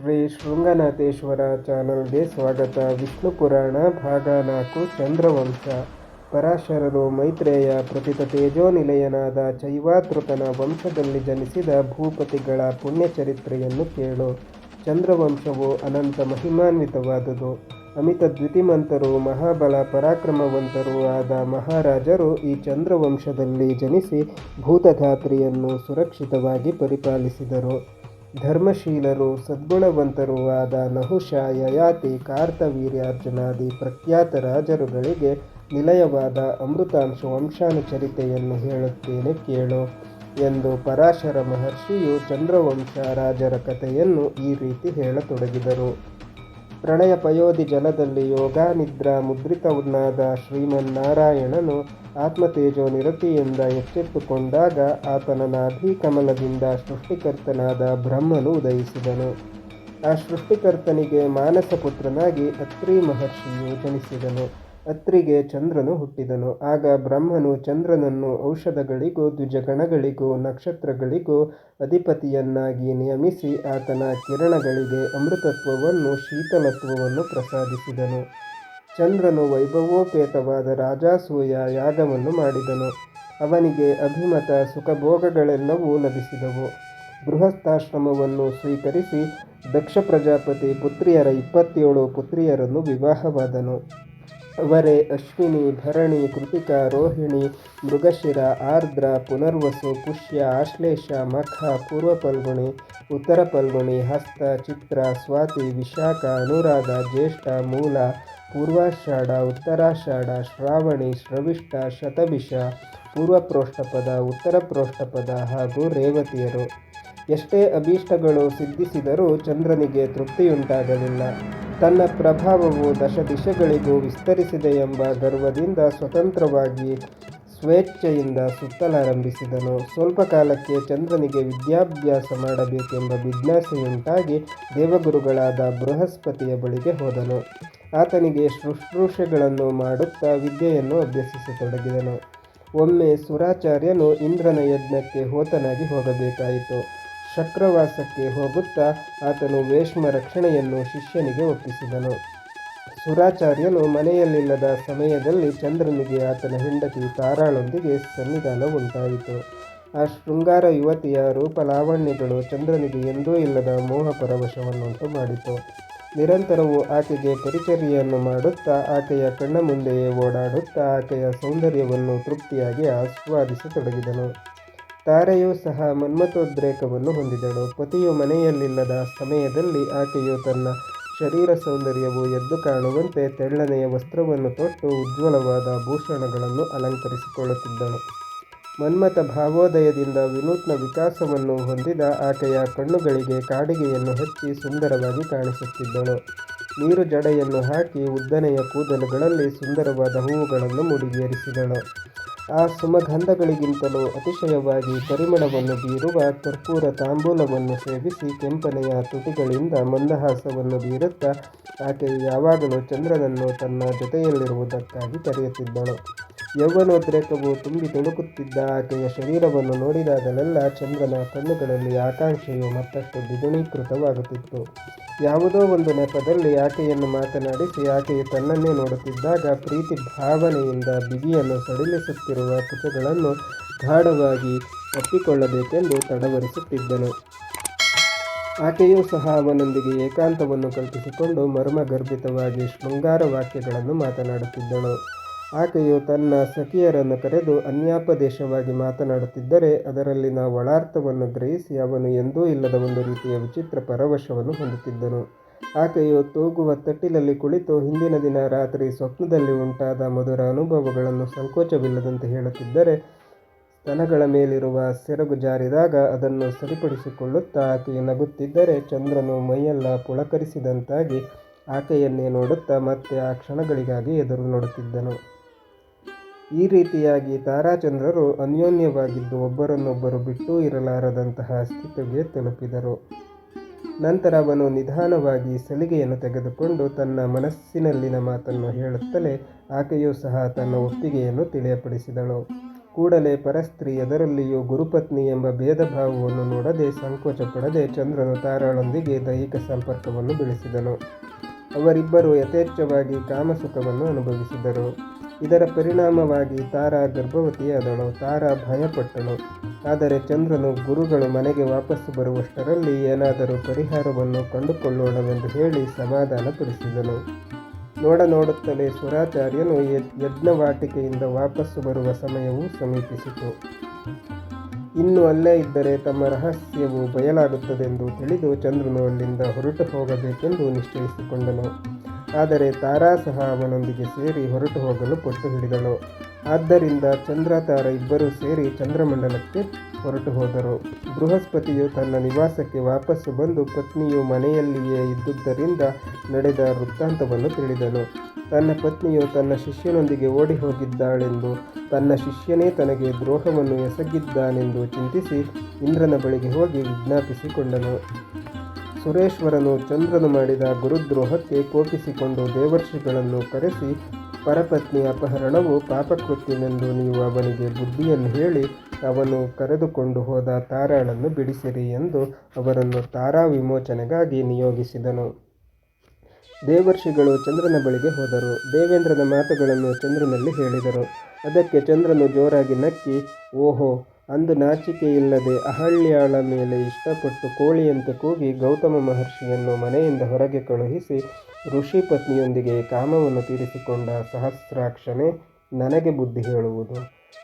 ಶ್ರೀ ಶೃಂಗನಾಥೇಶ್ವರ ಚಾನಲ್ಗೆ ಸ್ವಾಗತ. ವಿಷ್ಣು ಪುರಾಣ ಭಾಗ ನಾಲ್ಕು, ಚಂದ್ರವಂಶ. ಪರಾಶರರು ಮೈತ್ರೇಯ ಪ್ರಥಿತ ತೇಜೋನಿಲಯನಾದ ಚೈವಾತೃತನ ವಂಶದಲ್ಲಿ ಜನಿಸಿದ ಭೂಪತಿಗಳ ಪುಣ್ಯಚರಿತ್ರೆಯನ್ನು ಕೇಳು. ಚಂದ್ರವಂಶವು ಅನಂತ ಮಹಿಮಾನ್ವಿತವಾದುದು. ಅಮಿತ ದ್ವಿತಿಮಂತರು ಮಹಾಬಲ ಪರಾಕ್ರಮವಂತರೂ ಆದ ಮಹಾರಾಜರು ಈ ಚಂದ್ರವಂಶದಲ್ಲಿ ಜನಿಸಿ ಭೂತಧಾತ್ರಿಯನ್ನು ಸುರಕ್ಷಿತವಾಗಿ ಪರಿಪಾಲಿಸಿದರು. ಧರ್ಮಶೀಲರು, ಸದ್ಗುಣವಂತರೂ ಆದ ನಹುಷ ಯಯಾತಿ ಕಾರ್ತವೀರ್ಯಾರ್ಜುನಾದಿ ಪ್ರಖ್ಯಾತ ರಾಜರುಗಳಿಗೆ ನಿಲಯವಾದ ಅಮೃತಾಂಶ ವಂಶಾನುಚರಿತೆಯನ್ನು ಹೇಳುತ್ತೇನೆ ಕೇಳು ಎಂದು ಪರಾಶರ ಮಹರ್ಷಿಯು ಚಂದ್ರವಂಶ ರಾಜರ ಕಥೆಯನ್ನು ಈ ರೀತಿ ಹೇಳತೊಡಗಿದರು. ಪ್ರಣಯ ಪಯೋಧಿ ಜಲದಲ್ಲಿ ಯೋಗಾನಿದ್ರಾ ಉನ್ನಾದ ಶ್ರೀಮನ್ನಾರಾಯಣನು ಆತ್ಮತೇಜೋ ನಿರತಿಯಿಂದ ಎಚ್ಚೆತ್ತುಕೊಂಡಾಗ ಆತನ ನಾಭಿ ಕಮಲದಿಂದ ಸೃಷ್ಟಿಕರ್ತನಾದ ಬ್ರಹ್ಮನು ಉದಯಿಸಿದನು. ಆ ಸೃಷ್ಟಿಕರ್ತನಿಗೆ ಮಾನಸ ಪುತ್ರನಾಗಿ ಅತ್ರಿ ಮಹರ್ಷಿಯು ಜನಿಸಿದನು. ಅತ್ರಿಗೆ ಚಂದ್ರನು ಹುಟ್ಟಿದನು. ಆಗ ಬ್ರಹ್ಮನು ಚಂದ್ರನನ್ನು ಔಷಧಗಳಿಗೂ, ದ್ವಿಜಗಣಗಳಿಗೂ, ನಕ್ಷತ್ರಗಳಿಗೂ ಅಧಿಪತಿಯನ್ನಾಗಿ ನಿಯಮಿಸಿ ಆತನ ಕಿರಣಗಳಿಗೆ ಅಮೃತತ್ವವನ್ನು, ಶೀತಲತ್ವವನ್ನು ಪ್ರಸಾದಿಸಿದನು. ಚಂದ್ರನು ವೈಭವೋಪೇತವಾದ ರಾಜಾಸೂಯ ಯಾಗವನ್ನು ಮಾಡಿದನು. ಅವನಿಗೆ ಅಭಿಮತ, ಸುಖಭೋಗಗಳೆಲ್ಲವೂ ಲಭಿಸಿದವು. ಗೃಹಸ್ಥಾಶ್ರಮವನ್ನು ಸ್ವೀಕರಿಸಿ ದಕ್ಷ ಪ್ರಜಾಪತಿ ಪುತ್ರಿಯರ ಇಪ್ಪತ್ತೇಳು ಪುತ್ರಿಯರನ್ನು ವಿವಾಹವಾದನು. ಅವರೇ ಅಶ್ವಿನಿ, ಭರಣಿ, ಕೃತಿಕಾ, ರೋಹಿಣಿ, ಮೃಗಶಿರ, ಆರ್ದ್ರ, ಪುನರ್ವಸು, ಪುಷ್ಯ, ಆಶ್ಲೇಷ, ಮಖ, ಪೂರ್ವ ಪಲ್ಗುಣಿ ಉತ್ತರ ಪಲ್ಗುಣಿ ಹಸ್ತ, ಚಿತ್ರ, ಸ್ವಾತಿ, ವಿಶಾಖ, ಅನುರಾಧ, ಜ್ಯೇಷ್ಠ, ಮೂಲ, ಪೂರ್ವಾಷಾಢ, ಉತ್ತರಾಷಾಢ, ಶ್ರಾವಣಿ, ಶ್ರವಿಷ್ಠ, ಶತಭಿಷ ಪೂರ್ವ ಪ್ರೋಷ್ಠಪದ ಉತ್ತರ ಪ್ರೋಷ್ಠಪದ ಹಾಗೂ ರೇವತಿಯರು. ಎಷ್ಟೇ ಅಭೀಷ್ಟಗಳು ಸಿದ್ಧಿಸಿದರೂ ಚಂದ್ರನಿಗೆ ತೃಪ್ತಿಯುಂಟಾಗಲಿಲ್ಲ. ತನ್ನ ಪ್ರಭಾವವು ದಶ ದಿಶೆಗಳಿಗೂ ವಿಸ್ತರಿಸಿದೆ ಎಂಬ ಗರ್ವದಿಂದ ಸ್ವತಂತ್ರವಾಗಿ ಸ್ವೇಚ್ಛೆಯಿಂದ ಸುತ್ತಲಾರಂಭಿಸಿದನು. ಸ್ವಲ್ಪ ಕಾಲಕ್ಕೆ ಚಂದ್ರನಿಗೆ ವಿದ್ಯಾಭ್ಯಾಸ ಮಾಡಬೇಕೆಂಬ ಜಿಜ್ಞಾಸೆಯುಂಟಾಗಿ ದೇವಗುರುಗಳಾದ ಬೃಹಸ್ಪತಿಯ ಬಳಿಗೆ ಹೋದನು. ಆತನಿಗೆ ಶುಶ್ರೂಷೆಗಳನ್ನು ಮಾಡುತ್ತಾ ವಿದ್ಯೆಯನ್ನು ಅಭ್ಯಸಿಸತೊಡಗಿದನು. ಒಮ್ಮೆ ಸುರಾಚಾರ್ಯನು ಇಂದ್ರನ ಯಜ್ಞಕ್ಕೆ ಹೋತನಾಗಿ ಹೋಗಬೇಕಾಯಿತು. ಚಕ್ರವಾಸಕ್ಕೆ ಹೋಗುತ್ತಾ ಆತನು ವೇಷ್ಮ ರಕ್ಷಣೆಯನ್ನು ಶಿಷ್ಯನಿಗೆ ಒಪ್ಪಿಸಿದನು. ಸುರಾಚಾರ್ಯನು ಮನೆಯಲ್ಲಿಲ್ಲದ ಸಮಯದಲ್ಲಿ ಚಂದ್ರನಿಗೆ ಆತನ ಹೆಂಡತಿ ತಾರಾಳೊಂದಿಗೆ ಸನ್ನಿಧಾನ ಉಂಟಾಯಿತು. ಆ ಶೃಂಗಾರ ಯುವತಿಯ ರೂಪಲಾವಣ್ಯಗಳು ಚಂದ್ರನಿಗೆ ಎಂದೂ ಇಲ್ಲದ ಮೋಹ ಪರವಶವನ್ನುಂಟು ಮಾಡಿತು. ನಿರಂತರವು ಆಕೆಗೆ ಪರಿಚರ್ಯೆಯನ್ನು ಮಾಡುತ್ತಾ ಆಕೆಯ ಕಣ್ಣ ಮುಂದೆಯೇ ಓಡಾಡುತ್ತಾ ಆಕೆಯ ಸೌಂದರ್ಯವನ್ನು ತೃಪ್ತಿಯಾಗಿ ಆಸ್ವಾದಿಸತೊಡಗಿದನು. ತಾರೆಯೂ ಸಹ ಮನ್ಮಥೋದ್ರೇಕವನ್ನು ಹೊಂದಿದಳು. ಪತಿಯು ಮನೆಯಲ್ಲಿಲ್ಲದ ಸಮಯದಲ್ಲಿ ಆಕೆಯು ತನ್ನ ಶರೀರ ಸೌಂದರ್ಯವು ಎದ್ದು ಕಾಣುವಂತೆ ತೆಳ್ಳನೆಯ ವಸ್ತ್ರವನ್ನು ತೊಟ್ಟು ಉಜ್ವಲವಾದ ಭೂಷಣಗಳನ್ನು ಅಲಂಕರಿಸಿಕೊಳ್ಳುತ್ತಿದ್ದಳು. ಮನ್ಮಥ ಭಾವೋದಯದಿಂದ ವಿನೂತ್ನ ವಿಕಾಸವನ್ನು ಹೊಂದಿದ ಆಕೆಯ ಕಣ್ಣುಗಳಿಗೆ ಕಾಡಿಗೆಯನ್ನು ಹಚ್ಚಿ ಸುಂದರವಾಗಿ ಕಾಣಿಸುತ್ತಿದ್ದಳು. ನೀರು ಜಡೆಯನ್ನು ಹಾಕಿ ಉದ್ದನೆಯ ಕೂದಲುಗಳಲ್ಲಿ ಸುಂದರವಾದ ಹೂವುಗಳನ್ನು ಮುಡಿಗೇರಿಸಿದಳು. ಆ ಸುಮಗಂಧಗಳಿಗಿಂತಲೂ ಅತಿಶಯವಾಗಿ ಪರಿಮಳವನ್ನು ಬೀರುವ ಕರ್ಪೂರ ತಾಂಬೂಲವನ್ನು ಸೇವಿಸಿ ಕೆಂಪನೆಯ ತುಟಿಗಳಿಂದ ಮಂದಹಾಸವನ್ನು ಬೀರುತ್ತಾ ಆಕೆ ಯಾವಾಗಲೂ ಚಂದ್ರನನ್ನು ತನ್ನ ಜೊತೆಯಲ್ಲಿರುವುದಕ್ಕಾಗಿ ಕರೆಯುತ್ತಿದ್ದಳು. ಯೌವನೋದ್ರೇಕವು ತುಂಬಿ ತುಳುಕುತ್ತಿದ್ದ ಆಕೆಯ ಶರೀರವನ್ನು ನೋಡಿದಾಗಲೆಲ್ಲ ಚಂದ್ರನ ಕಣ್ಣುಗಳಲ್ಲಿ ಆಕಾಂಕ್ಷೆಯು ಮತ್ತಷ್ಟು ದ್ವಿಗುಣೀಕೃತವಾಗುತ್ತಿತ್ತು. ಯಾವುದೋ ಒಂದು ನೆಪದಲ್ಲಿ ಆಕೆಯನ್ನು ಮಾತನಾಡಿಸಿ ಆಕೆಯು ತನ್ನನ್ನೇ ನೋಡುತ್ತಿದ್ದಾಗ ಪ್ರೀತಿ ಭಾವನೆಯಿಂದ ಬಿಗಿಯನ್ನು ಸಡಿಲಿಸುತ್ತಿರುವ ಕುಚಗಳನ್ನು ಗಾಢವಾಗಿ ಒಪ್ಪಿಕೊಳ್ಳಬೇಕೆಂದು ತಡವರಿಸುತ್ತಿದ್ದನು. ಆಕೆಯೂ ಸಹ ಅವನೊಂದಿಗೆ ಏಕಾಂತವನ್ನು ಕಲ್ಪಿಸಿಕೊಂಡು ಮರ್ಮಗರ್ಭಿತವಾಗಿ ಶೃಂಗಾರ ವಾಕ್ಯಗಳನ್ನು ಮಾತನಾಡುತ್ತಿದ್ದಳು. ಆಕೆಯು ತನ್ನ ಸಖಿಯರನ್ನು ಕರೆದು ಅನ್ಯಾಪದೇಶವಾಗಿ ಮಾತನಾಡುತ್ತಿದ್ದರೆ ಅದರಲ್ಲಿನ ಒಳಾರ್ಥವನ್ನು ಗ್ರಹಿಸಿ ಅವನು ಎಂದೂ ಇಲ್ಲದ ಒಂದು ರೀತಿಯ ವಿಚಿತ್ರ ಪರವಶವನ್ನು ಹೊಂದುತ್ತಿದ್ದನು. ಆಕೆಯು ತೂಗುವ ತಟ್ಟಿಲಲ್ಲಿ ಕುಳಿತು ಹಿಂದಿನ ದಿನ ರಾತ್ರಿ ಸ್ವಪ್ನದಲ್ಲಿ ಉಂಟಾದ ಮಧುರ ಅನುಭವಗಳನ್ನು ಸಂಕೋಚವಿಲ್ಲದಂತೆ ಹೇಳುತ್ತಿದ್ದರೆ ಸ್ತನಗಳ ಮೇಲಿರುವ ಸೆರಗು ಜಾರಿದಾಗ ಅದನ್ನು ಸರಿಪಡಿಸಿಕೊಳ್ಳುತ್ತಾ ಆಕೆಯು ನಗುತ್ತಿದ್ದರೆ ಚಂದ್ರನು ಮೈಯೆಲ್ಲ ಪುಳಕರಿಸಿದಂತಾಗಿ ಆಕೆಯನ್ನೇ ನೋಡುತ್ತಾ ಮತ್ತೆ ಆ ಕ್ಷಣಗಳಿಗಾಗಿ ಎದುರು ನೋಡುತ್ತಿದ್ದನು. ಈ ರೀತಿಯಾಗಿ ತಾರಾಚಂದ್ರರು ಅನ್ಯೋನ್ಯವಾಗಿದ್ದು ಒಬ್ಬರನ್ನೊಬ್ಬರು ಬಿಟ್ಟೂ ಇರಲಾರದಂತಹ ಸ್ಥಿತಿಗೆ ತಲುಪಿದರು. ನಂತರ ಅವನು ನಿಧಾನವಾಗಿ ಸಲಿಗೆಯನ್ನು ತೆಗೆದುಕೊಂಡು ತನ್ನ ಮನಸ್ಸಿನಲ್ಲಿನ ಮಾತನ್ನು ಹೇಳುತ್ತಲೇ ಆಕೆಯೂ ಸಹ ತನ್ನ ಒಪ್ಪಿಗೆಯನ್ನು ತಿಳಿಯಪಡಿಸಿದಳು. ಕೂಡಲೇ ಪರಸ್ತ್ರೀ ಅದರಲ್ಲಿಯೂ ಗುರುಪತ್ನಿ ಎಂಬ ಭೇದ ಭಾವವನ್ನು ನೋಡದೆ ಸಂಕೋಚ ಪಡದೆ ಚಂದ್ರನು ತಾರಾಳೊಂದಿಗೆ ದೈಹಿಕ ಸಂಪರ್ಕವನ್ನು ಬೆಳೆಸಿದನು. ಅವರಿಬ್ಬರು ಯಥೇಚ್ಛವಾಗಿ ಕಾಮಸುಖವನ್ನು ಅನುಭವಿಸಿದರು. ಇದರ ಪರಿಣಾಮವಾಗಿ ತಾರಾ ಗರ್ಭವತಿಯಾದಳು, ತಾರಾ ಭಯಪಟ್ಟಳು. ಆದರೆ ಚಂದ್ರನು ಗುರುಗಳು ಮನೆಗೆ ವಾಪಸ್ಸು ಬರುವಷ್ಟರಲ್ಲಿ ಏನಾದರೂ ಪರಿಹಾರವನ್ನು ಕಂಡುಕೊಳ್ಳೋಣವೆಂದು ಹೇಳಿ ಸಮಾಧಾನಪಡಿಸಿದನು. ನೋಡ ನೋಡುತ್ತಲೇ ಸುರಾಚಾರ್ಯನು ಯಜ್ಞವಾಟಿಕೆಯಿಂದ ವಾಪಸ್ಸು ಬರುವ ಸಮಯವೂ ಸಮೀಪಿಸಿತು. ಇನ್ನು ಅಲ್ಲೇ ಇದ್ದರೆ ತಮ್ಮ ರಹಸ್ಯವು ಬಯಲಾಗುತ್ತದೆಂದು ತಿಳಿದು ಚಂದ್ರನು ಅಲ್ಲಿಂದ ಹೊರಟು ಹೋಗಬೇಕೆಂದು ನಿಶ್ಚಯಿಸಿಕೊಂಡನು. ಆದರೆ ತಾರಾ ಸಹ ಅವನೊಂದಿಗೆ ಸೇರಿ ಹೊರಟು ಹೋಗಲು ಪಟ್ಟು ಹಿಡಿದಳು. ಆದ್ದರಿಂದ ಚಂದ್ರ, ತಾರ ಇಬ್ಬರೂ ಸೇರಿ ಚಂದ್ರಮಂಡಲಕ್ಕೆ ಹೊರಟು ಹೋದರು. ಬೃಹಸ್ಪತಿಯು ತನ್ನ ನಿವಾಸಕ್ಕೆ ವಾಪಸ್ಸು ಬಂದು ಪತ್ನಿಯು ಮನೆಯಲ್ಲಿಯೇ ಇದ್ದುದರಿಂದ ನಡೆದ ವೃತ್ತಾಂತವನ್ನು ತಿಳಿದನು. ತನ್ನ ಪತ್ನಿಯು ತನ್ನ ಶಿಷ್ಯನೊಂದಿಗೆ ಓಡಿ ಹೋಗಿದ್ದಾಳೆಂದು, ತನ್ನ ಶಿಷ್ಯನೇ ತನಗೆ ದ್ರೋಹವನ್ನು ಎಸಗಿದ್ದಾನೆಂದು ಚಿಂತಿಸಿ ಇಂದ್ರನ ಬಳಿಗೆ ಹೋಗಿ ವಿಜ್ಞಾಪಿಸಿಕೊಂಡನು. ಸುರೇಶ್ವರನು ಚಂದ್ರನು ಮಾಡಿದ ಗುರುದ್ರೋಹಕ್ಕೆ ಕೋಪಿಸಿಕೊಂಡು ದೇವರ್ಷಿಗಳನ್ನು ಕರೆಸಿ, ಪರಪತ್ನಿ ಅಪಹರಣವು ಪಾಪಕೃತ್ಯವೆಂದು ನೀವು ಅವನಿಗೆ ಬುದ್ಧಿಯನ್ನು ಹೇಳಿ, ಅವನು ಕರೆದುಕೊಂಡು ಹೋದ ತಾರಾಳನ್ನು ಬಿಡಿಸಿರಿ ಎಂದು ಅವರನ್ನು ತಾರಾ ವಿಮೋಚನೆಗಾಗಿ ನಿಯೋಗಿಸಿದನು. ದೇವರ್ಷಿಗಳು ಚಂದ್ರನ ಬಳಿಗೆ ಹೋದರು. ದೇವೇಂದ್ರನ ಮಾತುಗಳನ್ನು ಚಂದ್ರನಲ್ಲಿ ಹೇಳಿದರು. ಅದಕ್ಕೆ ಚಂದ್ರನು ಜೋರಾಗಿ ನಕ್ಕಿ, ಓಹೋ ಅಂದು ನಾಚಿಕೆಯಿಲ್ಲದೆ ಅಹಳ್ಯಾಳ ಮೇಲೆ ಇಷ್ಟಪಟ್ಟು ಕೋಳಿಯಂತೆ ಕೂಗಿ ಗೌತಮ ಮಹರ್ಷಿಯನ್ನು ಮನೆಯಿಂದ ಹೊರಗೆ ಕಳುಹಿಸಿ ಋಷಿ ಪತ್ನಿಯೊಂದಿಗೆ ಕಾಮವನ್ನು ತೀರಿಸಿಕೊಂಡ ಸಹಸ್ರಾಕ್ಷನೇ ನನಗೆ ಬುದ್ಧಿ ಹೇಳುವುದು.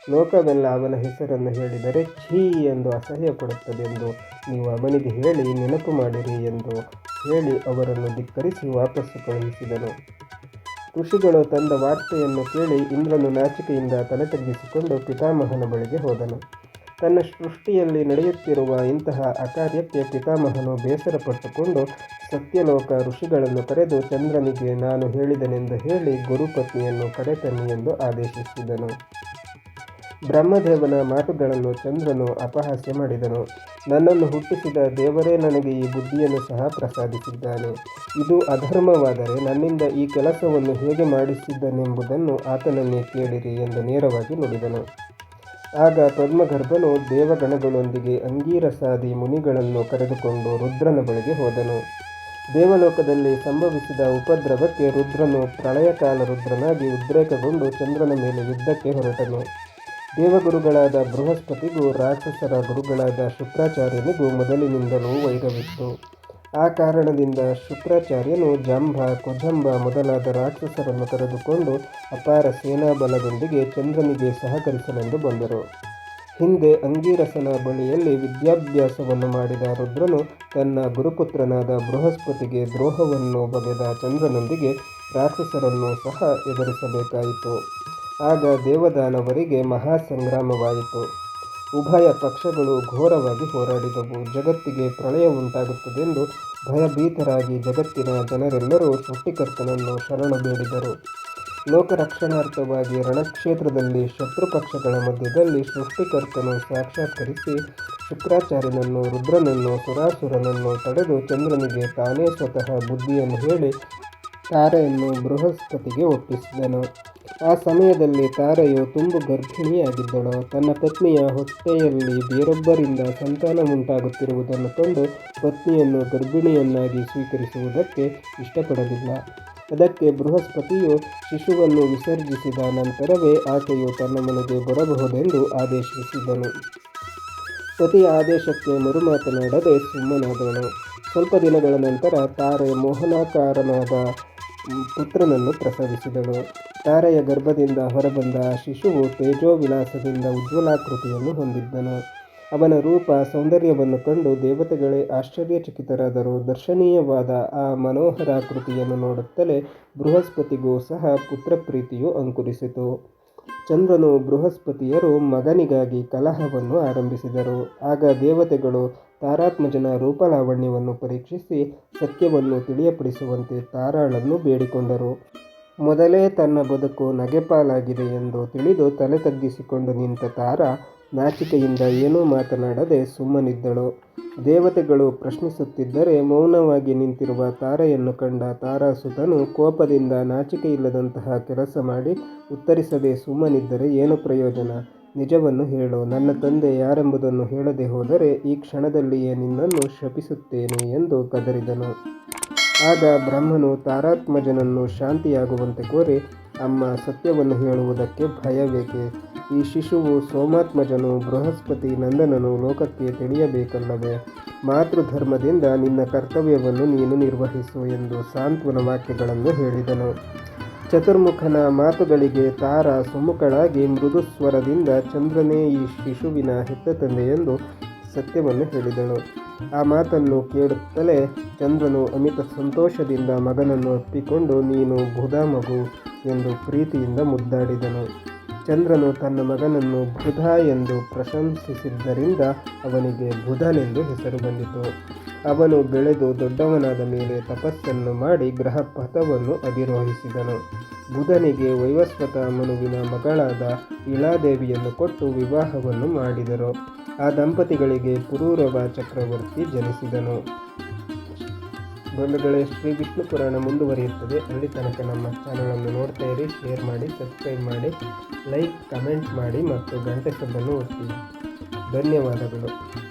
ಲೋಕವೆಲ್ಲ ಅವನ ಹೆಸರನ್ನು ಹೇಳಿದರೆ ಛೀ ಎಂದು ಅಸಹ್ಯ ಕೊಡುತ್ತದೆಂದು ನೀವು ಅವನಿಗೆ ಹೇಳಿ ನೆನಪು ಮಾಡಿರಿ ಎಂದು ಹೇಳಿ ಅವರನ್ನು ಧಿಕ್ಕರಿಸಿ ವಾಪಸ್ಸು ಕಳುಹಿಸಿದನು. ಋಷಿಗಳು ತಂದ ವಾರ್ತೆಯನ್ನು ಕೇಳಿ ಇಂದ್ರನು ನಾಚಿಕೆಯಿಂದ ತಲೆ ತಗ್ಗಿಸಿಕೊಂಡು ಪಿತಾಮಹನ ಬಳಿಗೆ ಹೋದನು. ತನ್ನ ಸೃಷ್ಟಿಯಲ್ಲಿ ನಡೆಯುತ್ತಿರುವ ಇಂತಹ ಅಕಾರ್ಯಕ್ಕೆ ಪಿತಾಮಹನು ಬೇಸರಪಟ್ಟುಕೊಂಡು ಸತ್ಯಲೋಕ ಋಷಿಗಳನ್ನು ಕರೆದು, ಚಂದ್ರನಿಗೆ ನಾನು ಹೇಳಿದನೆಂದು ಹೇಳಿ ಗುರುಪತ್ನಿಯನ್ನು ಕರೆತನ್ನಿ ಎಂದು ಆದೇಶಿಸಿದನು. ಬ್ರಹ್ಮದೇವನ ಮಾತುಗಳನ್ನು ಚಂದ್ರನು ಅಪಹಾಸ್ಯ ಮಾಡಿದನು. ನನ್ನನ್ನು ಹುಟ್ಟಿಸಿದ ದೇವರೇ ನನಗೆ ಈ ಬುದ್ಧಿಯನ್ನು ಸಹ ಪ್ರಸಾದಿಸಿದ್ದಾನೆ. ಇದು ಅಧರ್ಮವಾದರೆ ನನ್ನಿಂದ ಈ ಕೆಲಸವನ್ನು ಹೇಗೆ ಮಾಡಿಸಿದ್ದನೆಂಬುದನ್ನು ಆತನನ್ನೇ ಕೇಳಿರಿ ಎಂದು ನೇರವಾಗಿ ನುಡಿದನು. ಆಗ ಪದ್ಮಗರ್ಭನು ದೇವಗಣಗಳೊಂದಿಗೆ ಅಂಗೀರಸಾದಿ ಮುನಿಗಳನ್ನು ಕರೆದುಕೊಂಡು ರುದ್ರನ ಬಳಿಗೆ ಹೋದನು. ದೇವಲೋಕದಲ್ಲಿ ಸಂಭವಿಸಿದ ಉಪದ್ರವಕ್ಕೆ ರುದ್ರನು ಪ್ರಳಯಕಾಲ ರುದ್ರನಾಗಿ ಉದ್ರೇಕಗೊಂಡು ಚಂದ್ರನ ಮೇಲೆ ಯುದ್ಧಕ್ಕೆ ಹೊರಟನು. ದೇವಗುರುಗಳಾದ ಬೃಹಸ್ಪತಿಗೂ ರಾಕ್ಷಸರ ಗುರುಗಳಾದ ಶುಕ್ರಾಚಾರ್ಯನಿಗೂ ಮೊದಲಿನಿಂದಲೂ ವೈರವಿತ್ತು. ಆ ಕಾರಣದಿಂದ ಶುಕ್ರಾಚಾರ್ಯನು ಜಂಭ ಕುಜಂಬ ಮೊದಲಾದ ರಾಕ್ಷಸರನ್ನು ಕರೆದುಕೊಂಡು ಅಪಾರ ಸೇನಾಬಲದೊಂದಿಗೆ ಚಂದ್ರನಿಗೆ ಸಹಕರಿಸಲೆಂದು ಬಂದರು. ಹಿಂದೆ ಅಂಗೀರಸನ ಬಳಿಯಲ್ಲಿ ವಿದ್ಯಾಭ್ಯಾಸವನ್ನು ಮಾಡಿದ ರುದ್ರನು ತನ್ನ ಗುರುಪುತ್ರನಾದ ಬೃಹಸ್ಪತಿಗೆ ದ್ರೋಹವನ್ನು ಬಗೆದ ಚಂದ್ರನೊಂದಿಗೆ ರಾಕ್ಷಸರನ್ನು ಸಹ ಎದುರಿಸಬೇಕಾಯಿತು. ಆಗ ದೇವದಾನವರಿಗೆ ಮಹಾ ಸಂಗ್ರಾಮವಾಯಿತು. ಉಭಯ ಪಕ್ಷಗಳು ಘೋರವಾಗಿ ಹೋರಾಡಿದವು. ಜಗತ್ತಿಗೆ ಪ್ರಳಯ ಉಂಟಾಗುತ್ತದೆಂದು ಭಯಭೀತರಾಗಿ ಜಗತ್ತಿನ ಜನರೆಲ್ಲರೂ ಸೃಷ್ಟಿಕರ್ತನನ್ನು ಶರಣು ಬೇಡಿದರು. ಲೋಕರಕ್ಷಣಾರ್ಥವಾಗಿ ರಣಕ್ಷೇತ್ರದಲ್ಲಿ ಶತ್ರು ಪಕ್ಷಗಳ ಮಧ್ಯದಲ್ಲಿ ಸೃಷ್ಟಿಕರ್ತನು ಸಾಕ್ಷಾತ್ಕರಿಸಿ ಶುಕ್ರಾಚಾರ್ಯನನ್ನು, ರುದ್ರನನ್ನು, ಸುರಾಸುರನನ್ನು ತಡೆದು ಚಂದ್ರನಿಗೆ ತಾನೇ ಸ್ವತಃ ಬುದ್ಧಿಯನ್ನು ಹೇಳಿ ತಾರೆಯನ್ನು ಬೃಹಸ್ಪತಿಗೆ ಒಪ್ಪಿಸಿದನು. ಆ ಸಮಯದಲ್ಲಿ ತಾರೆಯು ತುಂಬು ಗರ್ಭಿಣಿಯಾಗಿದ್ದಳು. ತನ್ನ ಪತ್ನಿಯ ಹೊಟ್ಟೆಯಲ್ಲಿ ಬೇರೊಬ್ಬರಿಂದ ಸಂತಾನ ಉಂಟಾಗುತ್ತಿರುವುದನ್ನು ಕಂಡು ಪತ್ನಿಯನ್ನು ಗರ್ಭಿಣಿಯನ್ನಾಗಿ ಸ್ವೀಕರಿಸುವುದಕ್ಕೆ ಇಷ್ಟಪಡಲಿಲ್ಲ. ಅದಕ್ಕೆ ಬೃಹಸ್ಪತಿಯು ಶಿಶುವನ್ನು ವಿಸರ್ಜಿಸಿದ ನಂತರವೇ ಆಕೆಯು ತನ್ನ ಮನೆಗೆ ಬರಬಹುದೆಂದು ಆದೇಶಿಸಿದನು. ಪತಿಯ ಆದೇಶಕ್ಕೆ ಮರುಮಾತನಾಡದೆ ಸುಮ್ಮನಾದಳು. ಸ್ವಲ್ಪ ದಿನಗಳ ನಂತರ ತಾರೆ ಮೋಹನಾಕಾರನಾದ ಪುತ್ರನನ್ನು ಪ್ರಸವಿಸಿದಳು ತಾರೆಯ ಗರ್ಭದಿಂದ ಹೊರಬಂದ ಶಿಶುವು ತೇಜೋವಿಲಾಸದಿಂದ ಉಜ್ವಲಾಕೃತಿಯನ್ನು ಹೊಂದಿದ್ದನು. ಅವನ ರೂಪ, ಸೌಂದರ್ಯವನ್ನು ಕಂಡು ದೇವತೆಗಳೇ ಆಶ್ಚರ್ಯಚಕಿತರಾದರು. ದರ್ಶನೀಯವಾದ ಆ ಮನೋಹರಾಕೃತಿಯನ್ನು ನೋಡುತ್ತಲೇ ಬೃಹಸ್ಪತಿಗೂ ಸಹ ಪುತ್ರಪ್ರೀತಿಯು ಅಂಕುರಿಸಿತು. ಚಂದ್ರನು ಬೃಹಸ್ಪತಿಯರು ಮಗನಿಗಾಗಿ ಕಲಹವನ್ನು ಆರಂಭಿಸಿದರು. ಆಗ ದೇವತೆಗಳು ತಾರಾತ್ಮಜನ ರೂಪಲಾವಣ್ಯವನ್ನು ಪರೀಕ್ಷಿಸಿ ಸತ್ಯವನ್ನು ತಿಳಿಯಪಡಿಸುವಂತೆ ತಾರಾಳನ್ನು ಬೇಡಿಕೊಂಡರು. ಮೊದಲೇ ತನ್ನ ಬದುಕು ನಗೆಪಾಲಾಗಿದೆ ಎಂದು ತಿಳಿದು ತಲೆ ತಗ್ಗಿಸಿಕೊಂಡು ನಿಂತ ತಾರ ನಾಚಿಕೆಯಿಂದ ಏನೂ ಮಾತನಾಡದೆ ಸುಮ್ಮನಿದ್ದಳು. ದೇವತೆಗಳು ಪ್ರಶ್ನಿಸುತ್ತಿದ್ದರೆ ಮೌನವಾಗಿ ನಿಂತಿರುವ ತಾರೆಯನ್ನು ಕಂಡ ತಾರಾಸುತನು ಕೋಪದಿಂದ ನಾಚಿಕೆಯಿಲ್ಲದಂತಹ ಕೆಲಸ ಮಾಡಿ ಉತ್ತರಿಸದೆ ಸುಮ್ಮನಿದ್ದರೆ ಏನು ಪ್ರಯೋಜನ? ನಿಜವನ್ನು ಹೇಳು, ನನ್ನ ತಂದೆ ಯಾರೆಂಬುದನ್ನು ಹೇಳದೆ ಹೋದರೆ ಈ ಕ್ಷಣದಲ್ಲಿಯೇ ನಿನ್ನನ್ನು ಶಪಿಸುತ್ತೇನೆ ಎಂದು ಕದರಿದನು. ಆಗ ಬ್ರಹ್ಮನು ತಾರಾತ್ಮಜನನ್ನು ಶಾಂತಿಯಾಗುವಂತೆ ಕೋರಿ, ಅಮ್ಮ, ಸತ್ಯವನ್ನು ಹೇಳುವುದಕ್ಕೆ ಭಯಬೇಕೆ ಈ ಶಿಶುವು ಸೋಮಾತ್ಮಜನು ಬೃಹಸ್ಪತಿ ನಂದನನು ಲೋಕಕ್ಕೆ ತಿಳಿಯಬೇಕಲ್ಲವೇ? ಮಾತೃಧರ್ಮದಿಂದ ನಿನ್ನ ಕರ್ತವ್ಯವನ್ನು ನೀನು ನಿರ್ವಹಿಸು ಎಂದು ಸಾಂತ್ವನ ವಾಕ್ಯಗಳನ್ನು ಹೇಳಿದನು. ಚತುರ್ಮುಖನ ಮಾತುಗಳಿಗೆ ತಾರ ಸುಮುಖಳಾಗಿ ಮೃದುಸ್ವರದಿಂದ ಚಂದ್ರನೇ ಈ ಶಿಶುವಿನ ಹೆತ್ತ ಎಂದು ಸತ್ಯವನ್ನು ಹೇಳಿದಳು. ಆ ಮಾತನ್ನು ಕೇಳುತ್ತಲೇ ಚಂದ್ರನು ಅಮಿತ ಸಂತೋಷದಿಂದ ಮಗನನ್ನು ಅಪ್ಪಿಕೊಂಡು ನೀನು ಬುಧ ಮಗು ಎಂದು ಪ್ರೀತಿಯಿಂದ ಮುದ್ದಾಡಿದನು. ಚಂದ್ರನು ತನ್ನ ಮಗನನ್ನು ಬುಧ ಎಂದು ಪ್ರಶಂಸಿಸಿದ್ದರಿಂದ ಅವನಿಗೆ ಬುಧನೆಂದು ಹೆಸರು ಬಂದಿತು. ಅವನು ಬೆಳೆದು ದೊಡ್ಡವನಾದ ಮೇಲೆ ತಪಸ್ಸನ್ನು ಮಾಡಿ ಗ್ರಹ ಪಥವನ್ನು ಅಧಿರೋಹಿಸಿದನು. ಬುಧನಿಗೆ ವೈವಸ್ವತ ಮನುವಿನ ಮಗಳಾದ ಇಳಾದೇವಿಯನ್ನು ಕೊಟ್ಟು ವಿವಾಹವನ್ನು ಮಾಡಿದರು. ಆ ದಂಪತಿಗಳಿಗೆ ಪುರೂರವ ಚಕ್ರವರ್ತಿ ಜನಿಸಿದನು. ಬಂಧುಗಳೇ, ಶ್ರೀ ವಿಷ್ಣು ಪುರಾಣ ಮುಂದುವರಿಯುತ್ತದೆ. ಅಲ್ಲಿ ತನಕ ನಮ್ಮ ಚಾನಲನ್ನು ನೋಡ್ತಾ ಇರಿ, ಶೇರ್ ಮಾಡಿ, ಸಬ್ಸ್ಕ್ರೈಬ್ ಮಾಡಿ, ಲೈಕ್, ಕಮೆಂಟ್ ಮಾಡಿ ಮತ್ತು ಗಂಟೆ ಸಬ್ಬನ್ನು ಒತ್ತಿ. ಧನ್ಯವಾದಗಳು.